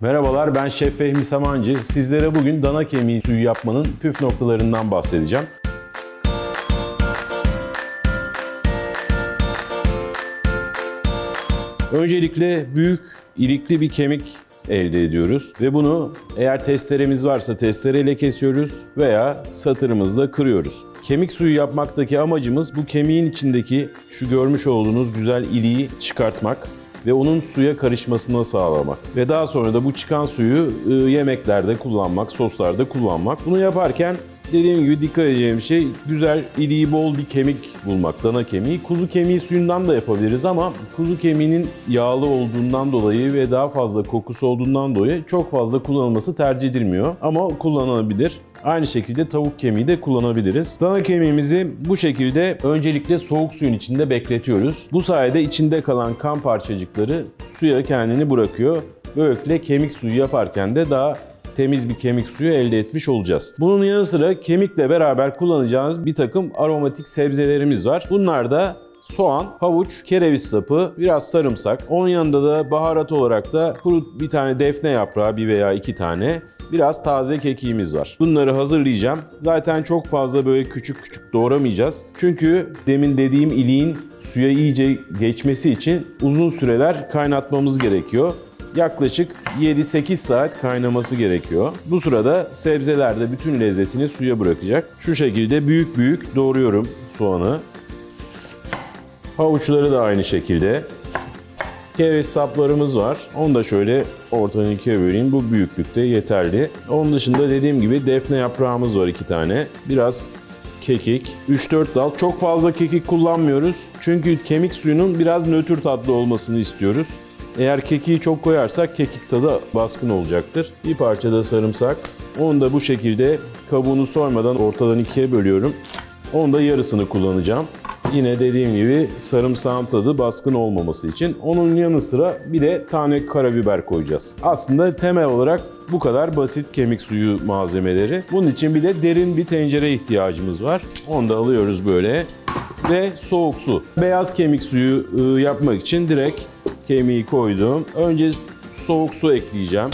Merhabalar ben Şef Fehmi Samancı. Sizlere bugün dana kemiği suyu yapmanın püf noktalarından bahsedeceğim. Öncelikle büyük, ilikli bir kemik elde ediyoruz ve bunu eğer testeremiz varsa testereyle kesiyoruz veya satırımızla kırıyoruz. Kemik suyu yapmaktaki amacımız bu kemiğin içindeki şu görmüş olduğunuz güzel iliği çıkartmak ve onun suya karışmasını sağlamak. Ve daha sonra da bu çıkan suyu e, yemeklerde kullanmak, soslarda kullanmak. Bunu yaparken dediğim gibi dikkat edeceğim şey güzel, iliği bol bir kemik bulmak, dana kemiği. Kuzu kemiği suyundan da yapabiliriz ama kuzu kemiğinin yağlı olduğundan dolayı ve daha fazla kokusu olduğundan dolayı çok fazla kullanılması tercih edilmiyor. Ama kullanılabilir. Aynı şekilde tavuk kemiği de kullanabiliriz. Dana kemiğimizi bu şekilde öncelikle soğuk suyun içinde bekletiyoruz. Bu sayede içinde kalan kan parçacıkları suya kendini bırakıyor. Böylelikle kemik suyu yaparken de daha temiz bir kemik suyu elde etmiş olacağız. Bunun yanı sıra kemikle beraber kullanacağımız bir takım aromatik sebzelerimiz var. Bunlar da soğan, havuç, kereviz sapı, biraz sarımsak. Onun yanında da baharat olarak da kuru bir tane defne yaprağı, bir veya iki tane. Biraz taze kekiğimiz var. Bunları hazırlayacağım. Zaten çok fazla böyle küçük küçük doğramayacağız. Çünkü demin dediğim iliğin suya iyice geçmesi için uzun süreler kaynatmamız gerekiyor yaklaşık 7-8 saat kaynaması gerekiyor. Bu sırada sebzeler de bütün lezzetini suya bırakacak. Şu şekilde büyük büyük doğruyorum soğanı. Havuçları da aynı şekilde. Kereviz saplarımız var. Onu da şöyle ortadan ikiye böleyim. Bu büyüklükte yeterli. Onun dışında dediğim gibi defne yaprağımız var iki tane. Biraz kekik, 3-4 dal. Çok fazla kekik kullanmıyoruz. Çünkü kemik suyunun biraz nötr tatlı olmasını istiyoruz. Eğer kekiği çok koyarsak kekik tadı baskın olacaktır. Bir parça da sarımsak. Onu da bu şekilde kabuğunu soymadan ortadan ikiye bölüyorum. Onu da yarısını kullanacağım. Yine dediğim gibi sarımsağın tadı baskın olmaması için. Onun yanı sıra bir de tane karabiber koyacağız. Aslında temel olarak bu kadar basit kemik suyu malzemeleri. Bunun için bir de derin bir tencere ihtiyacımız var. Onu da alıyoruz böyle. Ve soğuk su. Beyaz kemik suyu ıı, yapmak için direkt kemiği koydum. Önce soğuk su ekleyeceğim.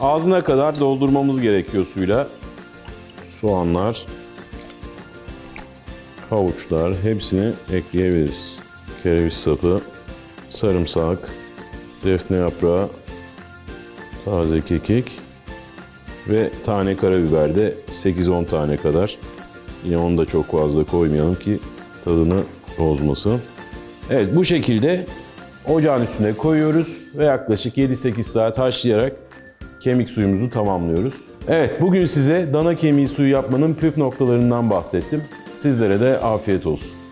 Ağzına kadar doldurmamız gerekiyor suyla. Soğanlar, havuçlar hepsini ekleyebiliriz. Kereviz sapı, sarımsak, defne yaprağı, taze kekik ve tane karabiber de 8-10 tane kadar. Yine onu da çok fazla koymayalım ki tadını bozmasın. Evet bu şekilde ocağın üstüne koyuyoruz ve yaklaşık 7-8 saat haşlayarak kemik suyumuzu tamamlıyoruz. Evet bugün size dana kemiği suyu yapmanın püf noktalarından bahsettim. Sizlere de afiyet olsun.